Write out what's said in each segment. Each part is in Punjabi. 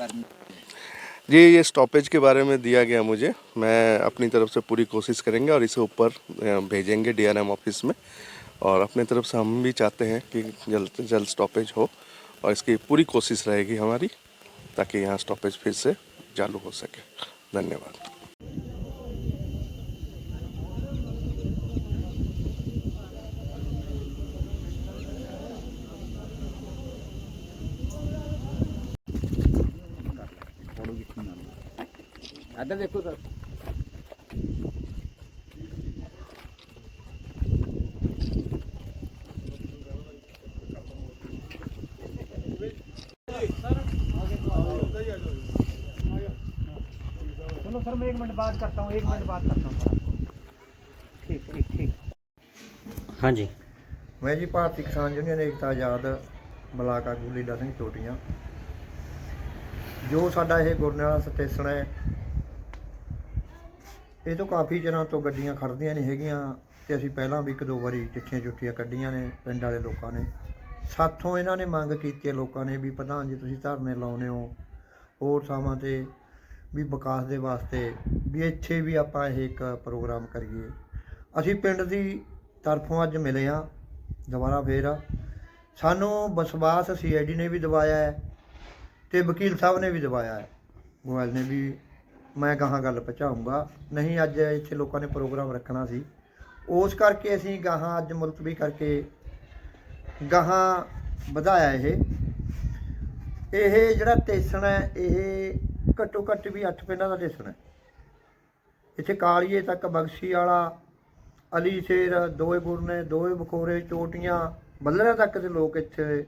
करनी। जी, ये स्टॉपेज के बारे में दिया गया मुझे। मैं अपनी तरफ़ से पूरी कोशिश करेंगे और इसे ऊपर भेजेंगे डीआरएम ऑफ़िस में। और अपनी तरफ़ से हम भी चाहते हैं कि जल्द से जल्द स्टॉपेज हो और इसकी पूरी कोशिश रहेगी हमारी, ताकि यहाँ स्टॉपेज फिर से चालू हो सके। धन्यवाद। इधर देखो सर चलो सर मैं एक मिनट बात करता हूँ एक मिनट बात करता हूँ सर आपको। ठीक ठीक ठीक हाँ जी ਮੈਂ ਜੀ ਭਾਰਤੀ ਕਿਸਾਨ ਯੂਨੀਅਨ ਏਕਤਾ ਆਜ਼ਾਦ ਬਲਾਕ ਆਗੂ ਲੀਲਾ ਸਿੰਘ ਚੋਟੀਆਂ ਜੋ ਸਾਡਾ ਇਹ ਗੁਰਨਿਆਲਾ ਸਟੇਸ਼ਨ ਹੈ ਇਹ ਤੋਂ ਕਾਫੀ ਚਿਰਾਂ ਤੋਂ ਗੱਡੀਆਂ ਖੜਦੀਆਂ ਨਹੀਂ ਹੈਗੀਆਂ ਤੇ ਅਸੀਂ ਪਹਿਲਾਂ ਵੀ ਇੱਕ ਦੋ ਵਾਰੀ ਚਿੱਠੀਆਂ ਚੁੱਠੀਆਂ ਕੱਢੀਆਂ ਨੇ ਪਿੰਡ ਵਾਲੇ ਲੋਕਾਂ ਨੇ। ਸਾਥੋਂ ਇਹਨਾਂ ਨੇ ਮੰਗ ਕੀਤੀ ਹੈ ਲੋਕਾਂ ਨੇ ਵੀ ਪ੍ਰਧਾਨ ਜੀ ਤੁਸੀਂ ਧਰਨੇ ਲਾਉਨੇ ਹੋ, ਹੋਰ ਥਾਵਾਂ ਤੇ ਵੀ ਵਿਕਾਸ ਦੇ ਵਾਸਤੇ ਵੀ ਇੱਥੇ ਵੀ ਆਪਾਂ ਇਹ ਇੱਕ ਪ੍ਰੋਗਰਾਮ ਕਰੀਏ। ਅਸੀਂ ਪਿੰਡ ਦੀ ਤਰਫੋਂ ਅੱਜ ਮਿਲੇ ਆ ਦੁਬਾਰਾ ਫੇਰ ਸਾਨੂੰ ਵਿਸ਼ਵਾਸ ਸੀਆਈਡੀ ਨੇ ਵੀ ਦਵਾਇਆ ਹੈ ਤੇ ਵਕੀਲ ਸਾਹਿਬ ਨੇ ਵੀ ਦਵਾਇਆ ਹੈ। ਗੋਇਲ ਨੇ ਵੀ ਮੈਂ ਗਾਹਾਂ ਗੱਲ ਪਹੁੰਚਾਊਂਗਾ ਨਹੀਂ, ਅੱਜ ਇੱਥੇ ਲੋਕਾਂ ਨੇ ਪ੍ਰੋਗਰਾਮ ਰੱਖਣਾ ਸੀ। ਉਸ ਕਰਕੇ ਅਸੀਂ ਗਾਹਾਂ ਅੱਜ ਮੁਲਤਵੀ ਕਰਕੇ ਗਾਹਾਂ ਵਧਾਇਆ ਇਹ। ਇਹ ਜਿਹੜਾ ਸਟੇਸ਼ਨ ਹੈ, ਇਹ ਘੱਟੋ ਘੱਟ ਵੀ 8 ਪਿੰਡਾਂ ਦਾ ਸਟੇਸ਼ਨ ਹੈ। ਇੱਥੇ ਕਾਲੀਏ ਤੱਕ ਬਖਸ਼ੀ ਵਾਲਾ, ਅਲੀ ਸ਼ੇਰ, ਦੋਏ ਗੁਰਨੇ ਦੋਏ ਬਖੋਰੇ, ਚੋਟੀਆਂ, ਬੱਲਰਾਂ ਤੱਕ ਦੇ ਲੋਕ ਇੱਥੇ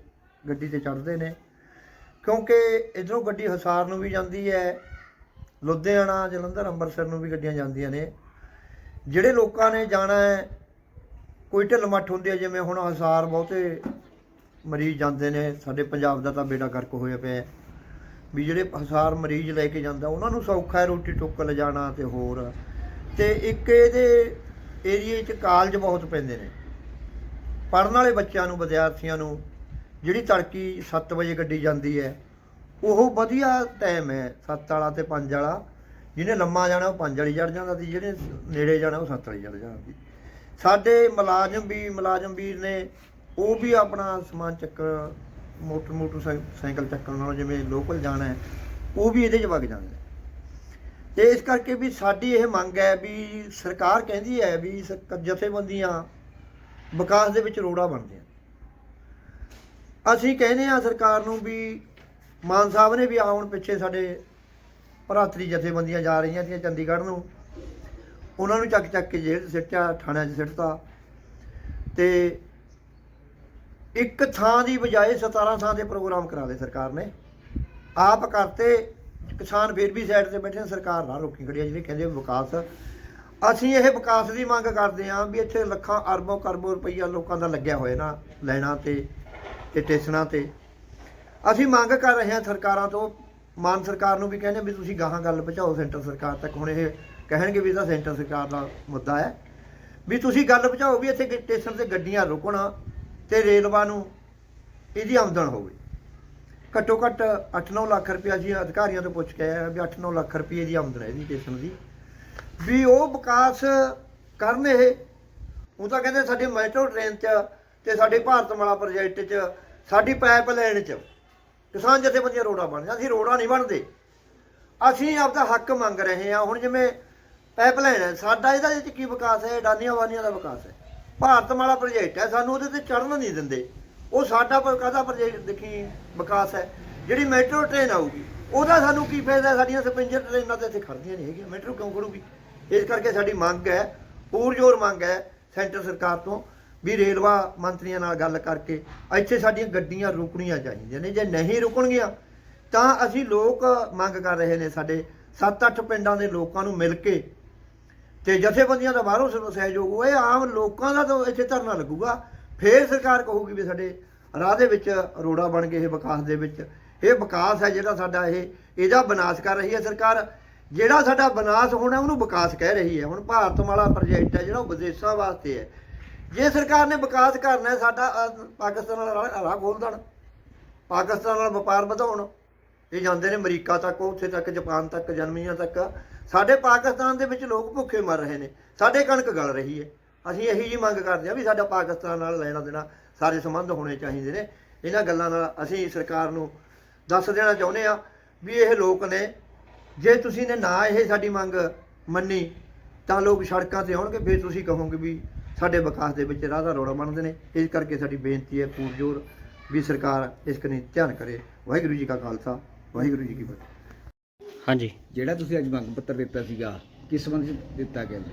ਗੱਡੀ ਤੇ ਚੜ੍ਹਦੇ ਨੇ। ਕਿਉਂਕਿ ਇਧਰੋਂ ਗੱਡੀ ਹਸਾਰ ਨੂੰ ਵੀ ਜਾਂਦੀ ਹੈ ਲੁਧਿਆਣਾ, ਜਲੰਧਰ, ਅੰਮ੍ਰਿਤਸਰ ਨੂੰ ਵੀ ਗੱਡੀਆਂ ਜਾਂਦੀਆਂ ਨੇ। ਜਿਹੜੇ ਲੋਕਾਂ ਨੇ ਜਾਣਾ ਹੈ, ਕੋਈ ਢਿੱਲ ਮੱਠ ਹੁੰਦੀ ਹੈ, ਜਿਵੇਂ ਹੁਣ ਹਸਾਰ ਬਹੁਤੇ ਮਰੀਜ਼ ਜਾਂਦੇ ਨੇ। ਸਾਡੇ ਪੰਜਾਬ ਦਾ ਤਾਂ ਬੇੜਾ ਗਰਕ ਹੋਇਆ ਪਿਆ ਵੀ ਜਿਹੜੇ ਹਸਾਰ ਮਰੀਜ਼ ਲੈ ਕੇ ਜਾਂਦਾ, ਉਹਨਾਂ ਨੂੰ ਸੌਖਾ ਹੈ ਰੋਟੀ ਟੁੱਕ ਲਿਜਾਣਾ ਤੇ ਹੋਰ। ਤੇ ਇੱਕ ਇਹਦੇ ਏਰੀਏ 'ਚ ਕਾਲਜ ਬਹੁਤ ਪੈਂਦੇ ਨੇ। ਪੜਨ ਵਾਲੇ ਬੱਚਿਆਂ ਨੂੰ, ਵਿਦਿਆਰਥੀਆਂ ਨੂੰ, ਜਿਹੜੀ ਤੜਕੀ 7 ਵਜੇ ਗੱਡੀ ਜਾਂਦੀ ਹੈ ਉਹ ਵਧੀਆ ਟਾਈਮ ਹੈ 7 ਵਾਲਾ ਤੇ 5 ਵਾਲਾ। ਜਿਹਨੇ ਲੰਮਾ ਜਾਣਾ, ਉਹ 5 ਵਾਲੀ ਚੜ ਜਾਂਦਾ ਸੀ। ਜਿਹੜੇ ਨੇੜੇ ਜਾਣਾ, ਉਹ 7 ਵਾਲੀ ਚੜ ਜਾਂਦਾ ਸੀ। ਸਾਡੇ ਮੁਲਾਜ਼ਮ ਵੀ, ਮੁਲਾਜ਼ਮ ਵੀਰ ਨੇ, ਉਹ ਵੀ ਆਪਣਾ ਸਮਾਨ ਚੱਕ ਮੋਟਰ ਮੋਟਰ ਸਾਈਕਲ ਚੱਕਣ ਨਾਲੋਂ ਜਿਵੇਂ ਲੋਕਲ ਜਾਣਾ ਹੈ, ਉਹ ਵੀ ਇਹਦੇ 'ਚ ਵਗ ਜਾਂਦੇ ਨੇ। ਤੇ ਇਸ ਕਰਕੇ ਵੀ ਸਾਡੀ ਇਹ ਮੰਗ ਹੈ ਵੀ ਸਰਕਾਰ ਕਹਿੰਦੀ ਹੈ ਵੀ ਜਥੇਬੰਦੀਆਂ ਵਿਕਾਸ ਦੇ ਵਿੱਚ ਰੋੜਾ ਬਣਦੀਆਂ ਅਸੀਂ ਕਹਿੰਦੇ ਆ ਸਰਕਾਰ ਨੂੰ ਵੀ ਮਾਨ ਸਾਹਿਬ ਨੇ ਵੀ ਆਉਣ ਪਿੱਛੇ ਸਾਡੇ ਭਰਾਤਰੀ ਜਥੇਬੰਦੀਆਂ ਜਾ ਰਹੀਆਂ ਸੀ ਚੰਡੀਗੜ੍ਹ ਨੂੰ। ਉਹਨਾਂ ਨੂੰ ਚੱਕ ਚੱਕ ਕੇ ਜੇਲ੍ਹ 'ਚ ਸਿੱਟਿਆ ਥਾਣਿਆਂ 'ਚ ਸਿੱਟਤਾ। ਤੇ ਇੱਕ ਥਾਂ ਦੀ ਬਜਾਏ 17 ਥਾਂ ਦੇ ਪ੍ਰੋਗਰਾਮ ਕਰਾ ਲਏ ਸਰਕਾਰ ਨੇ। ਆਪ ਕਰਤੇ ਕਿਸਾਨ ਫੇਰ ਵੀ ਸਾਈਡ ਤੇ ਬੈਠੇ ਨੇ, ਸਰਕਾਰ ਨਾ ਰੋਕੀ ਖੜੀ ਆ ਜਿਹੜੇ ਕਹਿੰਦੇ ਵਿਕਾਸ। ਅਸੀਂ ਇਹ ਵਿਕਾਸ ਦੀ ਮੰਗ ਕਰਦੇ ਹਾਂ ਵੀ ਇੱਥੇ ਲੱਖਾਂ ਅਰਬੋਂ ਕਰਬੋਂ ਰੁਪਈਆ ਲੋਕਾਂ ਦਾ ਲੱਗਿਆ ਹੋਇਆ ਨਾ ਲੈਣਾ ਤੇ ਤੇ ਟੇਸਣਾ ਤੇ। ਅਸੀਂ ਮੰਗ ਕਰ ਰਹੇ ਹਾਂ ਸਰਕਾਰਾਂ ਤੋਂ, ਮਾਨ ਸਰਕਾਰ ਨੂੰ ਵੀ ਕਹਿੰਦੇ ਵੀ ਤੁਸੀਂ ਗਾਹਾਂ ਗੱਲ ਪਹੁੰਚਾਓ ਸੈਂਟਰ ਸਰਕਾਰ ਤੱਕ। ਹੁਣ ਇਹ ਕਹਿਣਗੇ ਵੀ ਇਹਦਾ ਸੈਂਟਰ ਸਰਕਾਰ ਦਾ ਮੁੱਦਾ ਹੈ। ਵੀ ਤੁਸੀਂ ਗੱਲ ਪਹੁੰਚਾਓ ਵੀ ਇੱਥੇ ਸਟੇਸ਼ਨ ਤੇ ਗੱਡੀਆਂ ਰੁਕਣ ਤੇ ਰੇਲਵਾ ਨੂੰ ਇਹਦੀ ਆਮਦਨ ਹੋਵੇ। ਘੱਟੋ ਘੱਟ 8-9 ਲੱਖ ਰੁਪਏ ਅਸੀਂ ਅਧਿਕਾਰੀਆਂ ਤੋਂ ਪੁੱਛ ਕੇ ਆਇਆ ਵੀ 8-9 ਲੱਖ ਰੁਪਏ ਦੀ ਆਮਦਨ ਹੈ ਇਹਦੀ ਸਟੇਸ਼ਨ ਦੀ। ਵੀ ਉਹ ਵਿਕਾਸ ਕਰਨ ਇਹ। ਉਹ ਤਾਂ ਕਹਿੰਦੇ ਸਾਡੇ ਮੈਟਰੋ ਟ੍ਰੇਨ 'ਚ ਤੇ ਸਾਡੇ ਭਾਰਤਮਾਲਾ ਪ੍ਰੋਜੈਕਟ 'ਚ, ਸਾਡੀ ਪਾਈਪਲਾਈਨ 'ਚ। ਕਿਸਾਨ ਜਥੇਬੰਦੀਆਂ ਰੋੜਾ ਬਣਦੀਆਂ ਅਸੀਂ ਰੋੜਾ ਨਹੀਂ ਬਣਦੇ। ਅਸੀਂ ਆਪਦਾ ਹੱਕ ਮੰਗ ਰਹੇ ਹਾਂ। ਹੁਣ ਜਿਵੇਂ ਪਾਈਪਲਾਈਨ ਹੈ, ਸਾਡਾ ਇਹਦਾ ਵਿੱਚ ਕੀ ਵਿਕਾਸ ਹੈ? ਅਡਾਨੀਆਂ ਵਾਨੀਆਂ ਦਾ ਵਿਕਾਸ ਹੈ। ਭਾਰਤ ਮਾਲਾ ਪ੍ਰੋਜੈਕਟ ਹੈ, ਸਾਨੂੰ ਉਹਦੇ ਤੇ ਚੜ੍ਹਨ ਨਹੀਂ ਦਿੰਦੇ। ਉਹ ਸਾਡਾ ਕਾਹਦਾ ਪ੍ਰੋਜੈਕਟ ਦੇਖੀ, ਵਿਕਾਸ ਹੈ? ਜਿਹੜੀ ਮੈਟਰੋ ਟ੍ਰੇਨ ਆਊਗੀ, ਉਹਦਾ ਸਾਨੂੰ ਕੀ ਫਾਇਦਾ? ਸਾਡੀਆਂ ਸਪਿੰਜਰ ਟ੍ਰੇਨਾਂ ਤੇ ਇੱਥੇ ਖੜਦੀਆਂ ਨਹੀਂ ਹੈਗੀਆਂ। ਮੈਟਰੋ ਕਿਉਂ ਖੜੂਗੀ ਇਸ ਕਰਕੇ ਸਾਡੀ ਮੰਗ ਹੈ ਪੂਰਜੋਰ ਮੰਗ ਹੈ ਸੈਂਟਰ ਸਰਕਾਰ ਤੋਂ। ਵੀ ਰੇਲਵਾ ਮੰਤਰੀਆਂ ਨਾਲ ਗੱਲ ਕਰਕੇ ਇੱਥੇ ਸਾਡੀਆਂ ਗੱਡੀਆਂ ਰੁਕਣੀਆਂ ਚਾਹੀਦੀਆਂ ਨੇ, ਜੇ ਨਹੀਂ ਰੁਕਣਗੀਆਂ, ਤਾਂ ਅਸੀਂ ਲੋਕ ਮੰਗ ਕਰ ਰਹੇ ਨੇ ਸਾਡੇ 7-8 ਪਿੰਡਾਂ ਦੇ ਲੋਕਾਂ ਨੂੰ ਮਿਲ ਕੇ ਤੇ ਜਥੇਬੰਦੀਆਂ ਦਾ ਬਾਹਰੋਂ ਸ- ਸਹਿਯੋਗ ਹੋਏ ਆਮ ਲੋਕਾਂ ਦਾ ਤਾਂ ਇੱਥੇ ਧਰਨਾ ਲੱਗੂਗਾ। ਫੇਰ ਸਰਕਾਰ ਕਹੂਗੀ ਵੀ ਸਾਡੇ ਰਾਹ ਦੇ ਵਿੱਚ ਰੋੜਾ ਬਣ ਗਏ ਇਹ ਵਿਕਾਸ ਦੇ ਵਿੱਚ, ਇਹ ਵਿਕਾਸ ਹੈ ਜਿਹੜਾ ਸਾਡਾ ਇਹ, ਇਹਦਾ ਵਿਨਾਸ਼ ਕਰ ਰਹੀ ਹੈ ਸਰਕਾਰ। ਜਿਹੜਾ ਸਾਡਾ ਵਿਨਾਸ਼ ਹੋਣਾ, ਉਹਨੂੰ ਵਿਕਾਸ ਕਹਿ ਰਹੀ ਹੈ। ਹੁਣ ਭਾਰਤ ਭਾਰਤਮਾਲਾ ਪ੍ਰੋਜੈਕਟ ਹੈ ਜਿਹੜਾ ਉਹ ਵਿਦੇਸ਼ਾਂ ਵਾਸਤੇ ਹੈ। ਜੇ ਸਰਕਾਰ ਨੇ ਵਿਕਾਸ ਕਰਨਾ ਹੈ ਸਾਡਾ ਅਹ, ਪਾਕਿਸਤਾਨ ਨਾਲ ਰਾਹ- ਰਾਹ ਖੋਲ ਦੇਣ। ਪਾਕਿਸਤਾਨ ਨਾਲ ਵਪਾਰ ਵਧਾਉਣ। ਇਹ ਜਾਂਦੇ ਨੇ ਅਮਰੀਕਾ ਤੱਕ ਉੱਥੇ ਤੱਕ ਜਾਪਾਨ ਤੱਕ ਜਰਮਨੀਆਂ ਤੱਕ। ਸਾਡੇ ਪਾਕਿਸਤਾਨ ਦੇ ਵਿੱਚ ਲੋਕ ਭੁੱਖੇ ਮਰ ਰਹੇ ਨੇ। ਸਾਡੇ ਕਣਕ ਗਲ ਰਹੀ ਹੈ। ਅਸੀਂ ਇਹੀ ਜੀ ਮੰਗ ਕਰਦੇ ਹਾਂ ਵੀ ਸਾਡਾ ਪਾਕਿਸਤਾਨ ਨਾਲ ਲੈਣਾ ਦੇਣਾ ਸਾਰੇ ਸੰਬੰਧ ਹੋਣੇ ਚਾਹੀਦੇ ਨੇ। ਇਹਨਾਂ ਗੱਲਾਂ ਨਾਲ ਅਸੀਂ ਸਰਕਾਰ ਨੂੰ ਦੱਸ ਦੇਣਾ ਚਾਹੁੰਦੇ ਆ ਵੀ ਇਹ ਲੋਕ ਨੇ ਜੇ ਤੁਸੀਂ ਨੇ ਨਾ ਇਹ ਸਾਡੀ ਮੰਗ ਮੰਨੀ ਤਾਂ ਲੋਕ ਸੜਕਾਂ ਤੇ ਆਉਣਗੇ ਫਿਰ ਤੁਸੀਂ ਕਹੋਗੇ ਵੀ ਸਾਡੇ ਵਿਕਾਸ ਦੇ ਵਿੱਚ ਰਾਹ ਦਾ ਰੋੜਾ ਬਣਦੇ ਨੇ। ਇਸ ਕਰਕੇ ਸਾਡੀ ਬੇਨਤੀ ਹੈ ਪੂਰਜੋਰ ਵੀ ਸਰਕਾਰ ਇਸ ਕਨੀ ਧਿਆਨ ਕਰੇ। ਵਾਹਿਗੁਰੂ ਜੀ ਕਾ ਖਾਲਸਾ ਵਾਹਿਗੁਰੂ ਜੀ ਕੀ ਫਤਿਹ। ਹਾਂਜੀ। ਜਿਹੜਾ ਤੁਸੀਂ ਅੱਜ ਮੰਗ ਪੱਤਰ ਦਿੱਤਾ ਸੀਗਾ ਕਿਸ ਸੰਬੰਧ ਵਿੱਚ ਦਿੱਤਾ ਗਿਆ ਸੀ?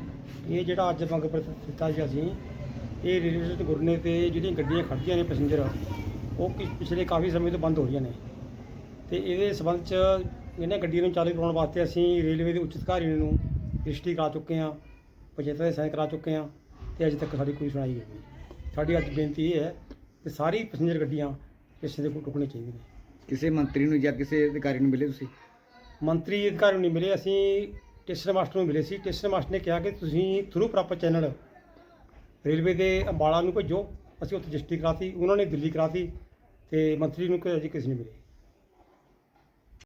ਇਹ ਜਿਹੜਾ ਅੱਜ ਮੰਗ ਪੱਤਰ ਦਿੱਤਾ ਸੀ ਅਸੀਂ ਇਹ ਰੇਲਵੇ ਗੁਰਨੇ ਤੇ ਜਿਹੜੀਆਂ ਗੱਡੀਆਂ ਖੜ੍ਹਦੀਆਂ ਨੇ ਪੈਸੇਂਜਰ ਉਹ ਪਿਛਲੇ ਕਾਫੀ ਸਮੇਂ ਤੋਂ ਬੰਦ ਹੋ ਰਹੀਆਂ ਨੇ। ਤੇ ਇਹਦੇ ਸਬੰਧ ਚ ਇਹਨਾਂ ਗੱਡੀਆਂ ਨੂੰ ਚਾਲੂ ਕਰਾਉਣ ਵਾਸਤੇ ਅਸੀਂ ਰੇਲਵੇ ਦੇ ਉੱਚ ਅਧਿਕਾਰੀ ਨੂੰ ਰਜਿਸਟਰੀ ਕਰਾ ਚੁੱਕੇ ਹਾਂ ਪੰਚਾਇਤਾਂ ਦੇ ਸਾਈਨ ਕਰਾ ਚੁੱਕੇ ਹਾਂ। ਤੇ ਅਜੇ ਤੱਕ ਸਾਡੀ ਕੋਈ ਸੁਣਾਈ ਨਹੀਂ ਸਾਡੀ ਅੱਜ ਬੇਨਤੀ ਇਹ ਹੈ ਕਿ ਸਾਰੀ ਪੈਸੇਂਜਰ ਗੱਡੀਆਂ ਕਿਸੇ ਦੇ ਕੋਲ ਰੁਕਣੀ ਚਾਹੀਦੀਆਂ ਨੇ। ਕਿਸੇ ਮੰਤਰੀ ਨੂੰ ਜਾਂ ਕਿਸੇ ਅਧਿਕਾਰੀ ਨੂੰ ਮਿਲੇ ਤੁਸੀਂ? ਮੰਤਰੀ ਅਧਿਕਾਰੀ ਨੂੰ ਨਹੀਂ ਮਿਲੇ ਅਸੀਂ ਸਟੇਸ਼ਨ ਮਾਸਟਰ ਨੂੰ ਮਿਲੇ ਸੀ। ਸਟੇਸ਼ਨ ਮਾਸਟਰ ਨੇ ਕਿਹਾ ਕਿ ਤੁਸੀਂ ਥਰੂ ਪ੍ਰੋਪਰ ਚੈਨਲ ਰੇਲਵੇ ਦੇ ਅੰਬਾਲਾ ਨੂੰ ਭੇਜੋ। ਅਸੀਂ ਉੱਥੇ ਰਜਿਸਟਰੀ ਕਰਾਤੀ ਉਹਨਾਂ ਨੇ ਦਿੱਲੀ ਕਰਾਤੀ ਤੇ ਮੰਤਰੀ ਨੂੰ ਕੋਈ ਅਜੇ ਕਿਸੇ ਨੇ ਮਿਲੇ।